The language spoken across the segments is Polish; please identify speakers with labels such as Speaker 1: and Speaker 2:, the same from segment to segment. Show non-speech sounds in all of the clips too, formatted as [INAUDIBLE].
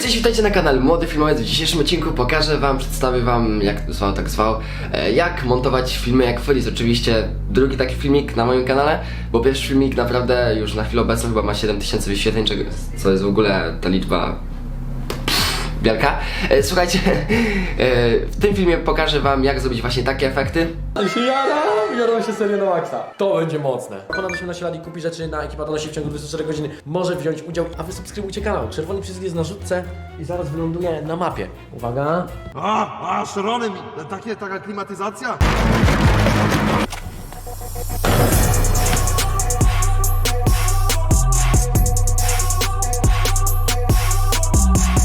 Speaker 1: cześć, witajcie na kanale Młody Filmowiec. W dzisiejszym odcinku pokażę wam, przedstawię wam, jak zwał, tak zwał, e, jak montować filmy jak Freeze. Oczywiście drugi taki filmik na moim kanale, bo pierwszy filmik naprawdę już na chwilę obecną chyba ma 7000 wyświetleń, co jest w ogóle ta liczba wielka. E, Słuchajcie, [LAUGHS] e, w tym filmie pokażę wam, jak zrobić właśnie takie efekty.
Speaker 2: I się się serio na maksa. To będzie mocne. Ponad 18 lat i kupi rzeczy na ekipa donosi w ciągu 24 godzin może wziąć udział, a wy subskrybujcie kanał. Czerwony przycisk jest na rzutce i zaraz wyląduje na mapie. Uwaga.
Speaker 3: A, a, szrony mi, takie, taka klimatyzacja?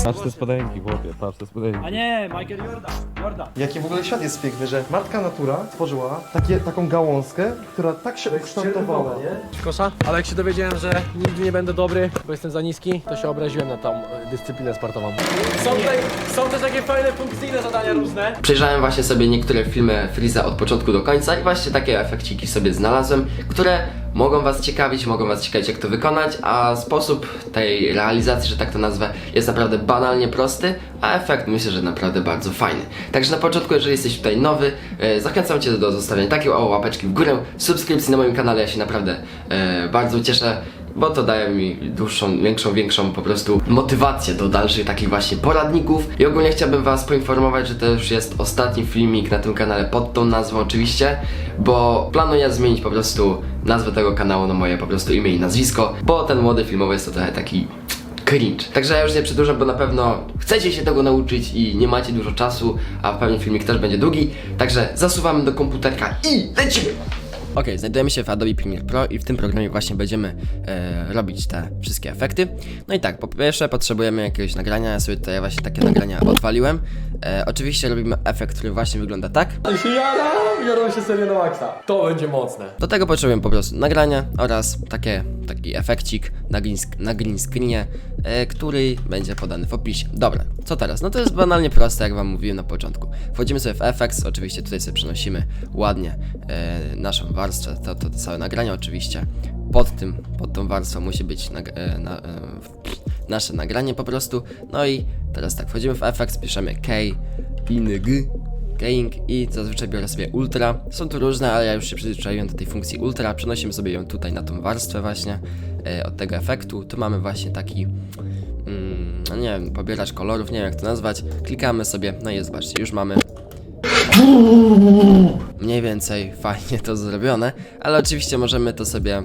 Speaker 4: Patrz te spodenki, chłopie, patrz te spodenki.
Speaker 5: A nie, Michael Jordan. Jordan.
Speaker 6: Jaki w ogóle świat jest piękny, że matka natura stworzyła takie, taką gałązkę, która tak się ukształtowała.
Speaker 2: Kosza? Ale jak się dowiedziałem, że nigdy nie będę dobry, bo jestem za niski, to się obraziłem na tą e, dyscyplinę sportową. Są, tutaj, są też takie fajne funkcyjne zadania różne.
Speaker 1: Przejrzałem właśnie sobie niektóre filmy Freeza od początku do końca i właśnie takie efekciki sobie znalazłem, które mogą was ciekawić, mogą was ciekawić jak to wykonać, a sposób tej realizacji, że tak to nazwę, jest naprawdę banalnie prosty, a efekt myślę, że naprawdę bardzo fajny. Także na początku, jeżeli jesteś tutaj nowy, e, zachęcam cię do zostawienia takiej o łapeczki w górę, subskrypcji na moim kanale, ja się naprawdę e, bardzo cieszę bo to daje mi dłuższą, większą, większą po prostu motywację do dalszych takich właśnie poradników. I ogólnie chciałbym Was poinformować, że to już jest ostatni filmik na tym kanale pod tą nazwą oczywiście, bo planuję zmienić po prostu nazwę tego kanału na moje po prostu imię i nazwisko, bo ten młody filmowy jest to trochę taki cringe. Także ja już nie przedłużam, bo na pewno chcecie się tego nauczyć i nie macie dużo czasu, a pewnie filmik też będzie długi. Także zasuwamy do komputerka i lecimy! Ok, znajdujemy się w Adobe Premiere Pro i w tym programie właśnie będziemy e, robić te wszystkie efekty. No i tak, po pierwsze potrzebujemy jakiegoś nagrania, ja sobie tutaj właśnie takie nagrania odwaliłem. E, oczywiście robimy efekt, który właśnie wygląda tak.
Speaker 2: Się jaram, jaram się serio na maksa. To będzie mocne.
Speaker 1: Do tego potrzebujemy po prostu nagrania oraz takie, taki efekcik na green, na green screenie, e, który będzie podany w opisie. Dobra, co teraz? No to jest banalnie proste, jak wam mówiłem na początku. Wchodzimy sobie w Effects, oczywiście tutaj sobie przenosimy ładnie e, naszą warstwę, to, to, to całe nagranie oczywiście. Pod tym, pod tą warstwą musi być nag- e, na, e, nasze nagranie po prostu. No i teraz tak, wchodzimy w Effects, piszemy K, G, Keying i zazwyczaj biorę sobie Ultra. Są tu różne, ale ja już się przyzwyczaiłem do tej funkcji Ultra. Przenosimy sobie ją tutaj na tą warstwę właśnie e, od tego efektu. Tu mamy właśnie taki, mm, no nie wiem, pobieracz kolorów, nie wiem jak to nazwać. Klikamy sobie, no i zobaczcie, już mamy mniej więcej fajnie to zrobione, ale oczywiście możemy to sobie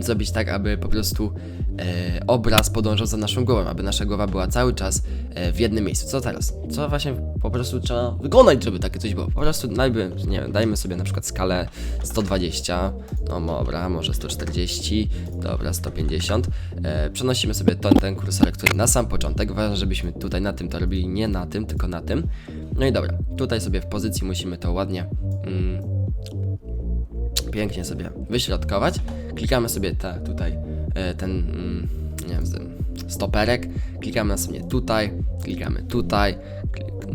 Speaker 1: zrobić tak, aby po prostu e, obraz podążał za naszą głową, aby nasza głowa była cały czas e, w jednym miejscu. Co teraz? Co właśnie po prostu trzeba wykonać, żeby takie coś było? Po prostu najpierw, nie wiem, dajmy sobie na przykład skalę 120, no dobra, może 140, dobra, 150. E, przenosimy sobie ten, ten kursorek tutaj na sam początek. Ważne, żebyśmy tutaj na tym to robili, nie na tym, tylko na tym. No i dobra, tutaj sobie w pozycji musimy to ładnie mm, pięknie sobie wyśrodkować. Klikamy sobie ta, tutaj e, ten, mm, nie wiem, stoperek, klikamy sobie tutaj, klikamy tutaj,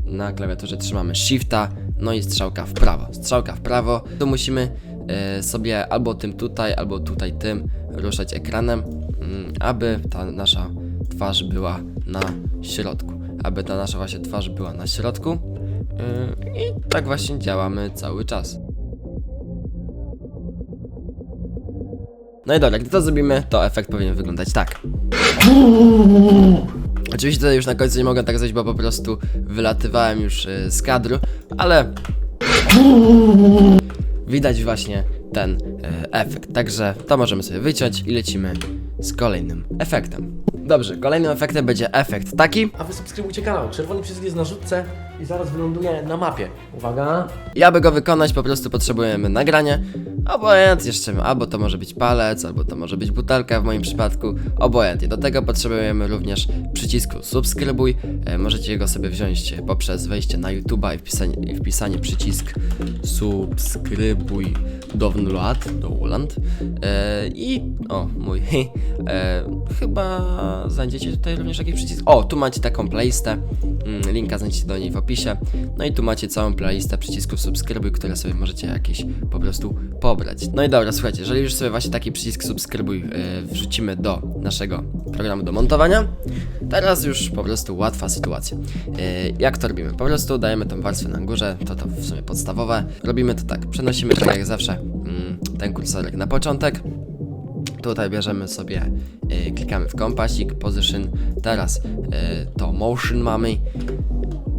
Speaker 1: na klawiaturze trzymamy Shifta, no i strzałka w prawo. Strzałka w prawo, tu musimy e, sobie albo tym tutaj, albo tutaj tym ruszać ekranem, mm, aby ta nasza twarz była na środku. Aby ta nasza właśnie twarz była na środku. Yy, I tak właśnie działamy cały czas. No i dobra, gdy to zrobimy, to efekt powinien wyglądać tak. Oczywiście tutaj już na końcu nie mogę tak zrobić, bo po prostu wylatywałem już y, z kadru, ale widać właśnie ten y, efekt. Także to możemy sobie wyciąć i lecimy z kolejnym efektem. Dobrze, kolejnym efektem będzie efekt taki.
Speaker 2: A wy subskrybujcie kanał. Czerwony przycisk jest na rzutce i zaraz wyląduje na mapie. Uwaga.
Speaker 1: I aby go wykonać, po prostu potrzebujemy nagrania. Obojętnie jeszcze, albo to może być palec, albo to może być butelka w moim przypadku. Obojętnie. Do tego potrzebujemy również przycisku subskrybuj. E, możecie go sobie wziąć poprzez wejście na YouTube'a i wpisanie, i wpisanie przycisk subskrybuj download, download. E, I o, mój, [LAUGHS] e, chyba znajdziecie tutaj również jakiś przycisk. O, tu macie taką playlistę. Mm, Linka znajdziecie do niej w opisie. No i tu macie całą playlistę przycisków subskrybuj, które sobie możecie jakieś po prostu pobrać. No i dobra, słuchajcie, jeżeli już sobie właśnie taki przycisk subskrybuj e, wrzucimy do naszego programu do montowania, teraz już po prostu łatwa sytuacja. E, jak to robimy? Po prostu dajemy tą warstwę na górze, to to w sumie podstawowe. Robimy to tak, przenosimy tak jak zawsze mm, ten kursorek na początek. Tutaj bierzemy sobie, e, klikamy w kompasik, position, teraz e, to motion mamy.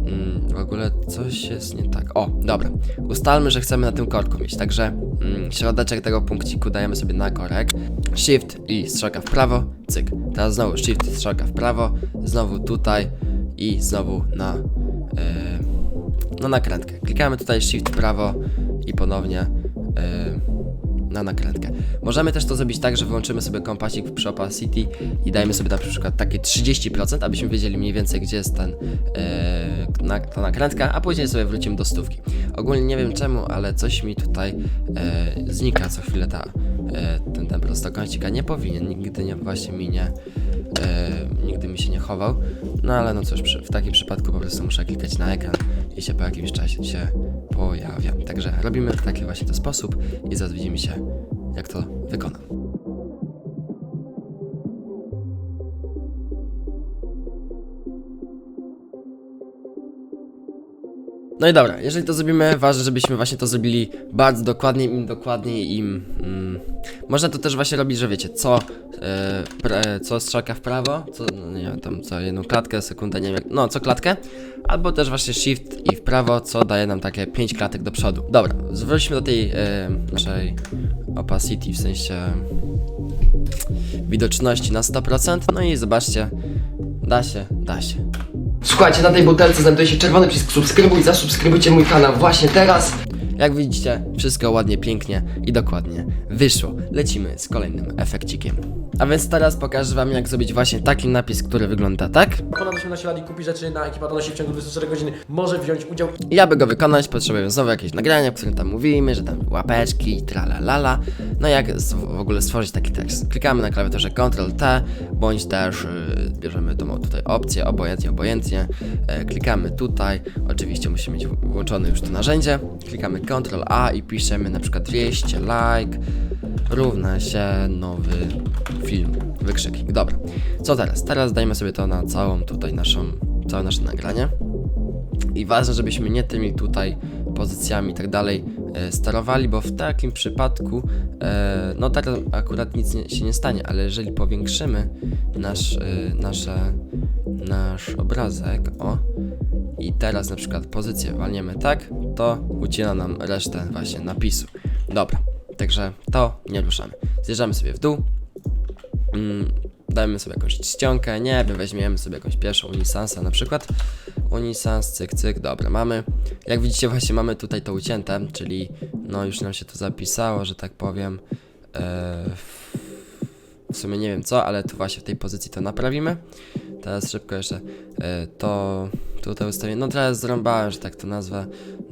Speaker 1: Mm, w ogóle coś jest nie tak. O, dobra. Ustalmy, że chcemy na tym korku mieć, także mm, środeczek tego punkciku dajemy sobie na korek. Shift i strzałka w prawo, cyk. Teraz znowu Shift, strzałka w prawo, znowu tutaj i znowu na, e, na nakrętkę. Klikamy tutaj Shift prawo i ponownie e, na nakrętkę. Możemy też to zrobić tak, że wyłączymy sobie kompasik przy opacity i dajmy sobie na przykład takie 30%, abyśmy wiedzieli mniej więcej gdzie jest ten, e, na, ta nakrętka, a później sobie wrócimy do stówki. Ogólnie nie wiem czemu, ale coś mi tutaj e, znika co chwilę ta, e, ten, ten prostokącik, a nie powinien, nigdy nie, właśnie mi nie, e, nigdy mi się nie chował. No ale no cóż, przy, w takim przypadku po prostu muszę klikać na ekran i się po jakimś czasie się pojawia. Także robimy w taki właśnie sposób i zaraz widzimy się, jak to wykonam. No i dobra, jeżeli to zrobimy, ważne, żebyśmy właśnie to zrobili bardzo dokładnie, im dokładniej, im... Mm, można to też właśnie robić, że wiecie, co, e, pre, co strzałka w prawo, co, no nie wiem, tam co jedną klatkę, sekundę, nie wiem, no co klatkę, albo też właśnie shift i w prawo, co daje nam takie 5 klatek do przodu. Dobra, zwróćmy do tej e, naszej opacity, w sensie widoczności na 100%, no i zobaczcie, da się, da się. Słuchajcie, na tej butelce znajduje się czerwony przycisk subskrybuj, zasubskrybujcie mój kanał właśnie teraz. Jak widzicie, wszystko ładnie, pięknie i dokładnie wyszło. Lecimy z kolejnym efekcikiem. A więc teraz pokażę wam jak zrobić właśnie taki napis, który wygląda tak.
Speaker 2: Ponad 18 lat i kupi rzeczy na ekipa donosi w ciągu 24 godzin, może wziąć udział
Speaker 1: I aby go wykonać, potrzebuję znowu jakieś nagrania, w którym tam mówimy, że tam łapeczki, tralalala. No jak w ogóle stworzyć taki tekst? Klikamy na klawiaturze Ctrl-T, bądź też y, bierzemy tą tutaj opcję, obojętnie, obojętnie. E, klikamy tutaj, oczywiście musimy mieć włączone już to narzędzie. Klikamy Ctrl-A i piszemy na przykład 200 like równa się nowy film, wykrzyknik. Dobra, co teraz? Teraz dajmy sobie to na całą tutaj naszą, całe nasze nagranie. I ważne, żebyśmy nie tymi tutaj pozycjami i tak dalej e, sterowali, bo w takim przypadku, e, no teraz akurat nic nie, się nie stanie, ale jeżeli powiększymy nasz, e, nasze, nasz obrazek, o, i teraz na przykład pozycję walniemy tak, to ucina nam resztę właśnie napisu. Dobra, także to nie ruszamy. Zjeżdżamy sobie w dół, mm, dajmy sobie jakąś czcionkę, nie wiem, weźmiemy sobie jakąś pierwszą Unisansę na przykład. Unisans, cyk, cyk, dobra, mamy. Jak widzicie właśnie mamy tutaj to ucięte, czyli no już nam się to zapisało, że tak powiem. E, w- w sumie nie wiem co, ale tu właśnie w tej pozycji to naprawimy. Teraz szybko jeszcze e, to tutaj ustawię. No teraz zrąbałem, że tak to nazwę.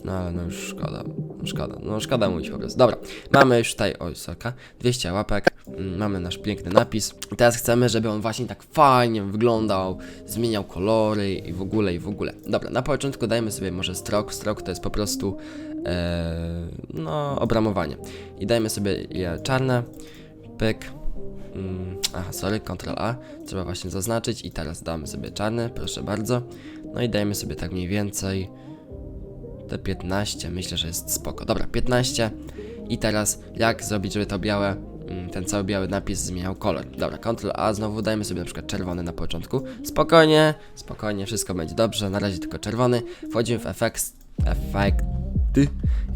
Speaker 1: No ale no już szkoda. Szkoda, no szkoda mówić po prostu. Dobra, mamy już tutaj, oj, soka, 200 łapek, mm, mamy nasz piękny napis. I teraz chcemy, żeby on właśnie tak fajnie wyglądał, zmieniał kolory i w ogóle, i w ogóle. Dobra, na początku dajmy sobie może strok. Strok to jest po prostu, e, no, obramowanie. I dajmy sobie je czarne, pyk, Mm, aha, sorry, Ctrl A. Trzeba właśnie zaznaczyć i teraz damy sobie czarny, proszę bardzo. No i dajmy sobie tak mniej więcej te 15, myślę, że jest spoko. Dobra, 15. I teraz jak zrobić, żeby to białe, mm, ten cały biały napis zmieniał kolor. Dobra, Ctrl A, znowu dajmy sobie na przykład czerwony na początku. Spokojnie, spokojnie, wszystko będzie dobrze. Na razie tylko czerwony. Wchodzimy w efekt, efekty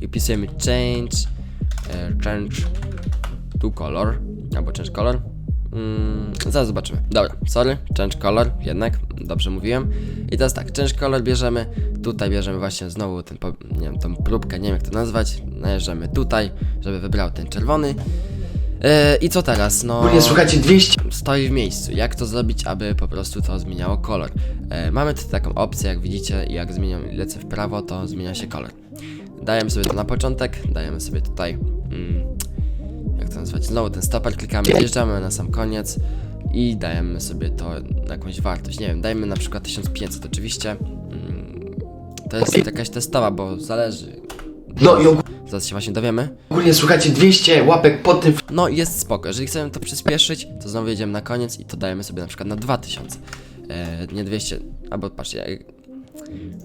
Speaker 1: i wpisujemy change, e, change tu color, albo change color. Mm, zaraz zobaczymy. Dobra, sorry, change color, jednak, dobrze mówiłem. I teraz tak, change color bierzemy, tutaj bierzemy właśnie znowu ten, nie wiem, tą próbkę, nie wiem jak to nazwać, najeżdżamy tutaj, żeby wybrał ten czerwony. E, I co teraz? No.
Speaker 7: Ogólnie słuchajcie, 200
Speaker 1: Stoi w miejscu. Jak to zrobić, aby po prostu to zmieniało kolor? E, mamy tutaj taką opcję, jak widzicie, i jak zmieniam lecę w prawo, to zmienia się kolor. Dajemy sobie to na początek, dajemy sobie tutaj. Mm, jak to nazwać? Znowu ten stoper klikamy, wjeżdżamy na sam koniec i dajemy sobie to na jakąś wartość. Nie wiem, dajmy na przykład 1500 oczywiście. Mm, to jest jakaś testowa, bo zależy.
Speaker 7: No i
Speaker 1: Zaraz się właśnie dowiemy.
Speaker 7: ogólnie słuchajcie, 200 łapek pod tym
Speaker 1: No jest spoko. Jeżeli chcemy to przyspieszyć, to znowu jedziemy na koniec i to dajemy sobie na przykład na 2000. e, nie 200, albo patrzcie, jak-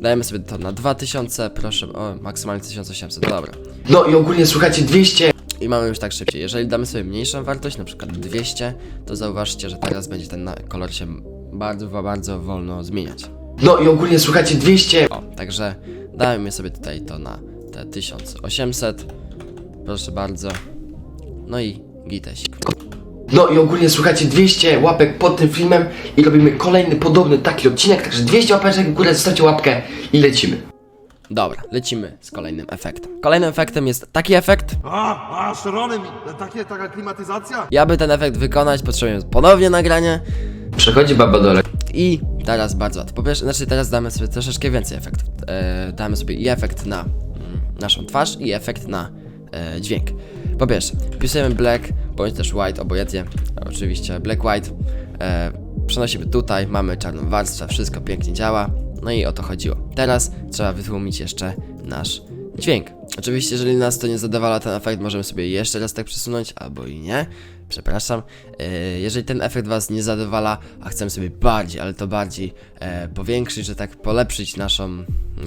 Speaker 1: dajemy sobie to na 2000, proszę, o, maksymalnie 1800, dobra.
Speaker 7: No i ogólnie słuchajcie, 200
Speaker 1: I mamy już tak szybciej. Jeżeli damy sobie mniejszą wartość, na przykład 200, to zauważcie, że teraz będzie ten kolor się bardzo, bardzo wolno zmieniać.
Speaker 7: No i ogólnie słuchajcie, 200
Speaker 1: O, także dajmy sobie tutaj to na te 1800. Proszę bardzo. No i gitesik.
Speaker 7: No i ogólnie słuchajcie, 200 łapek pod tym filmem i robimy kolejny podobny taki odcinek, także 200 łapeczek w górę, zostawcie łapkę i lecimy.
Speaker 1: Dobra, lecimy z kolejnym efektem. Kolejnym efektem jest taki efekt.
Speaker 3: A, a, szrony mi, takie, taka klimatyzacja?
Speaker 1: I aby ten efekt wykonać, potrzebujemy ponownie nagranie.
Speaker 7: Przechodzi baba dole.
Speaker 1: I teraz bardzo łatwo. Po pierwsze, znaczy teraz damy sobie troszeczkę więcej efektów. E, damy sobie i efekt na mm, naszą twarz, i efekt na e, dźwięk. Po pierwsze, wpisujemy black, bądź też white, obojętnie. Oczywiście black, white. E, przenosimy tutaj, mamy czarną warstwę, wszystko pięknie działa. No i o to chodziło. Teraz trzeba wytłumić jeszcze nasz dźwięk. Oczywiście, jeżeli nas to nie zadowala ten efekt, możemy sobie jeszcze raz tak przesunąć, albo i nie. Przepraszam. E, jeżeli ten efekt Was nie zadowala, a chcemy sobie bardziej, ale to bardziej e, powiększyć, że tak polepszyć naszą,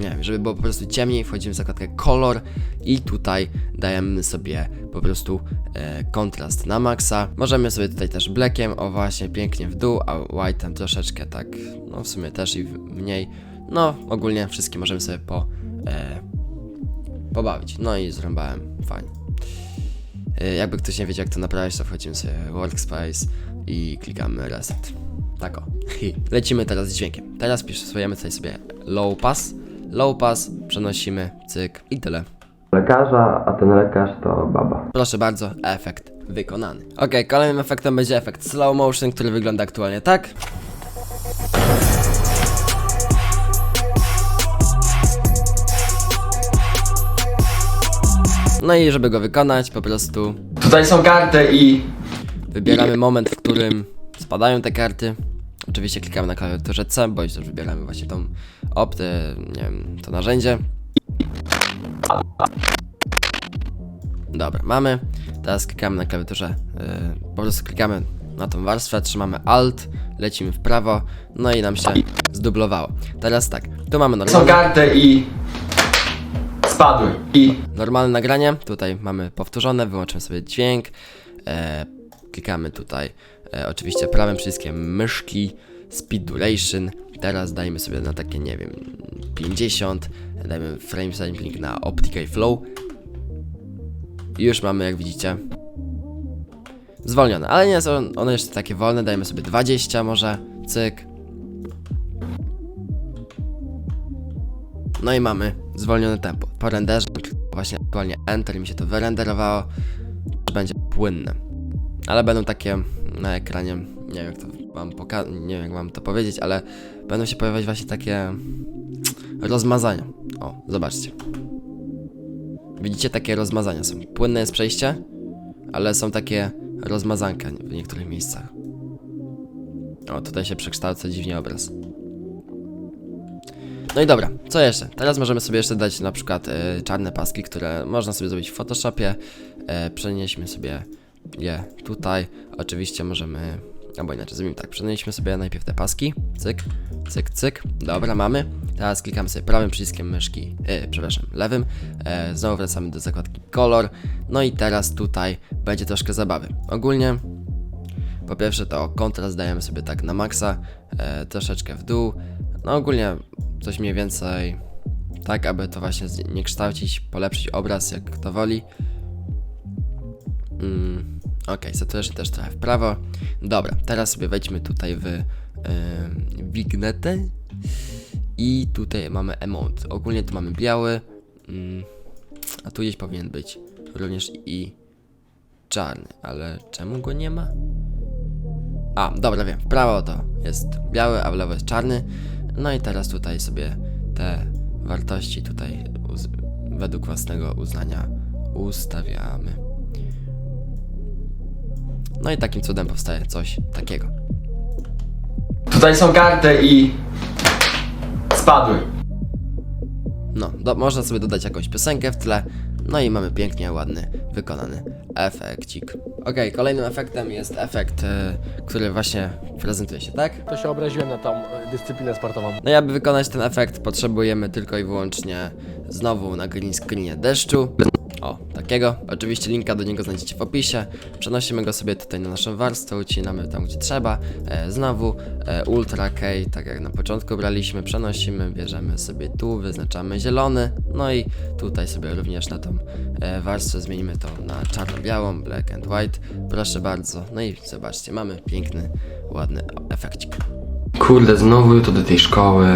Speaker 1: nie wiem, żeby było po prostu ciemniej, wchodzimy w zakładkę kolor i tutaj dajemy sobie po prostu e, kontrast na maksa. Możemy sobie tutaj też blackiem, o właśnie, pięknie w dół, a white'em troszeczkę tak, no w sumie też i mniej. No, ogólnie wszystkie możemy sobie po, e, pobawić. No i zrąbałem, fajnie. Y, Jakby ktoś nie wiedział jak to naprawić, to wchodzimy sobie w Workspace i klikamy Reset. Tak o. [LAUGHS] Lecimy teraz z dźwiękiem. Teraz wpisujemy tutaj sobie Low Pass. Low Pass, przenosimy, cyk i tyle.
Speaker 7: Lekarza, a ten lekarz to baba.
Speaker 1: Proszę bardzo, efekt wykonany. Ok, kolejnym efektem będzie efekt slow motion, który wygląda aktualnie tak. No i żeby go wykonać, po prostu
Speaker 7: Tutaj są karty i...
Speaker 1: Wybieramy moment, w którym spadają te karty. Oczywiście klikamy na klawiaturze C, bądź też wybieramy właśnie tą optę, nie wiem, to narzędzie. Dobra, mamy. Teraz klikamy na klawiaturze, yy, po prostu klikamy na tą warstwę, trzymamy Alt, lecimy w prawo, no i nam się zdublowało. Teraz tak, tu mamy
Speaker 7: Są karty i... Spadły. I...
Speaker 1: normalne nagranie, tutaj mamy powtórzone, wyłączymy sobie dźwięk, e, klikamy tutaj e, oczywiście prawym przyciskiem myszki, speed duration, teraz dajmy sobie na takie, nie wiem, 50, dajmy frame sampling na optica flow. I już mamy, jak widzicie, zwolnione, ale nie są one jeszcze takie wolne, dajmy sobie 20 może, cyk, No i mamy zwolnione tempo. Po renderze właśnie aktualnie Enter mi się to wyrenderowało, będzie płynne. Ale będą takie na ekranie, nie wiem jak to wam poka- nie wiem jak wam to powiedzieć, ale będą się pojawiać właśnie takie rozmazania. O, zobaczcie. Widzicie takie rozmazania są. Płynne jest przejście, ale są takie rozmazanka w niektórych miejscach. O, tutaj się przekształca dziwnie obraz. No i dobra, co jeszcze? Teraz możemy sobie jeszcze dać na przykład e, czarne paski, które można sobie zrobić w Photoshopie. E, przenieśmy sobie je tutaj. Oczywiście możemy, albo inaczej zrobimy tak, przenieśmy sobie najpierw te paski. Cyk, cyk, cyk. Dobra, mamy. Teraz klikamy sobie prawym przyciskiem myszki, e, przepraszam, lewym. Znowu wracamy do zakładki kolor. No i teraz tutaj będzie troszkę zabawy. Ogólnie po pierwsze to kontrast dajemy sobie tak na maksa, troszeczkę w dół. No ogólnie coś mniej więcej tak, aby to właśnie nie kształcić, polepszyć obraz jak kto woli. Mm, ok, saturation też trochę w prawo. Dobra, teraz sobie wejdźmy tutaj w ym, vignetę i tutaj mamy emont. Ogólnie tu mamy biały, mm, a tu gdzieś powinien być również i czarny, ale czemu go nie ma? A, dobra, wiem. W prawo to jest biały, a w lewo jest czarny. No i teraz tutaj sobie te wartości tutaj według własnego uznania ustawiamy. No i takim cudem powstaje coś takiego.
Speaker 7: Tutaj są karty i... Spadły.
Speaker 1: No, do, można sobie dodać jakąś piosenkę w tle. No i mamy pięknie ładny, wykonany efekcik. Okej, kolejnym efektem jest efekt, e, który właśnie prezentuje się, tak?
Speaker 2: To się obraziłem na tą e, dyscyplinę sportową.
Speaker 1: No i aby wykonać ten efekt potrzebujemy tylko i wyłącznie znowu na green screenie deszczu. O, takiego. Oczywiście linka do niego znajdziecie w opisie. Przenosimy go sobie tutaj na naszą warstwę, ucinamy tam gdzie trzeba. E, znowu e, Ultra K, tak jak na początku braliśmy, przenosimy, bierzemy sobie tu, wyznaczamy zielony. No i tutaj sobie również na tą e, warstwę zmienimy to na czarno-białą, black and white. Proszę bardzo. No i zobaczcie, mamy piękny, ładny efekcik.
Speaker 7: Kurde, znowu to do tej szkoły.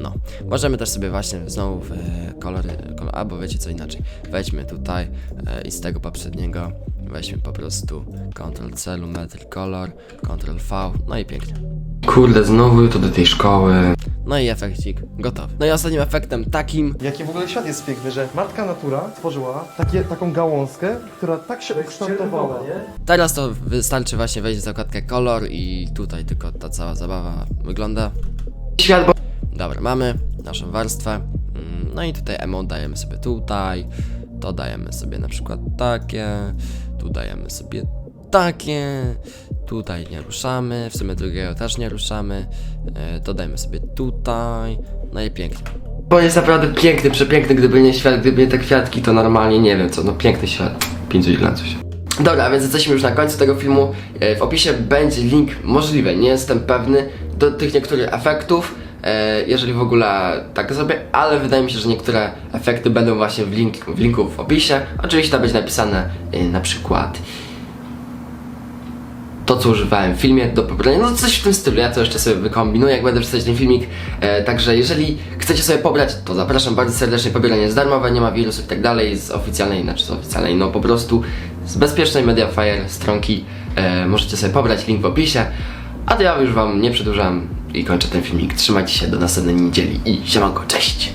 Speaker 1: No, możemy też sobie właśnie znowu w e, kolory, kolor, albo wiecie co inaczej, wejdźmy tutaj e, i z tego poprzedniego weźmy po prostu Ctrl-C, Lumetri Color, Ctrl-V, no i pięknie.
Speaker 7: Kurde, znowu to do tej szkoły.
Speaker 1: No i efekcik gotowy. No i ostatnim efektem takim,
Speaker 6: Jaki w ogóle świat jest piękny, że matka natura stworzyła takie, taką gałązkę, która tak się ukształtowała, nie?
Speaker 1: teraz to wystarczy właśnie wejść w zakładkę kolor i tutaj tylko ta cała zabawa wygląda.
Speaker 7: Świat, bo...
Speaker 1: Dobra, mamy naszą warstwę. Mm, No i tutaj emo dajemy sobie tutaj. To dajemy sobie na przykład takie. Tu dajemy sobie takie. Tutaj nie ruszamy. W sumie drugiego też nie ruszamy. E, To dajemy sobie tutaj. No i pięknie.
Speaker 7: Bo jest naprawdę piękny, przepiękny, gdyby nie świat, gdyby nie te kwiatki, to normalnie nie wiem co, no piękny świat. 5 dla coś. Dobra, więc jesteśmy już na końcu tego filmu. E, W opisie będzie link, możliwe, nie jestem pewny, do tych niektórych efektów, jeżeli w ogóle tak zrobię, ale wydaje mi się, że niektóre efekty będą właśnie w, link, w linku w opisie. Oczywiście tam będzie napisane e, na przykład to, co używałem w filmie do pobrania, no coś w tym stylu, ja to jeszcze sobie wykombinuję, jak będę wrzucać ten filmik, e, także jeżeli chcecie sobie pobrać, to zapraszam bardzo serdecznie, pobieranie jest darmowe, nie ma wirusów i tak dalej, z oficjalnej, znaczy z oficjalnej, no po prostu z bezpiecznej Mediafire stronki e, możecie sobie pobrać, link w opisie, a to ja już wam nie przedłużam i kończę ten filmik, trzymajcie się do następnej niedzieli i siemanko, cześć!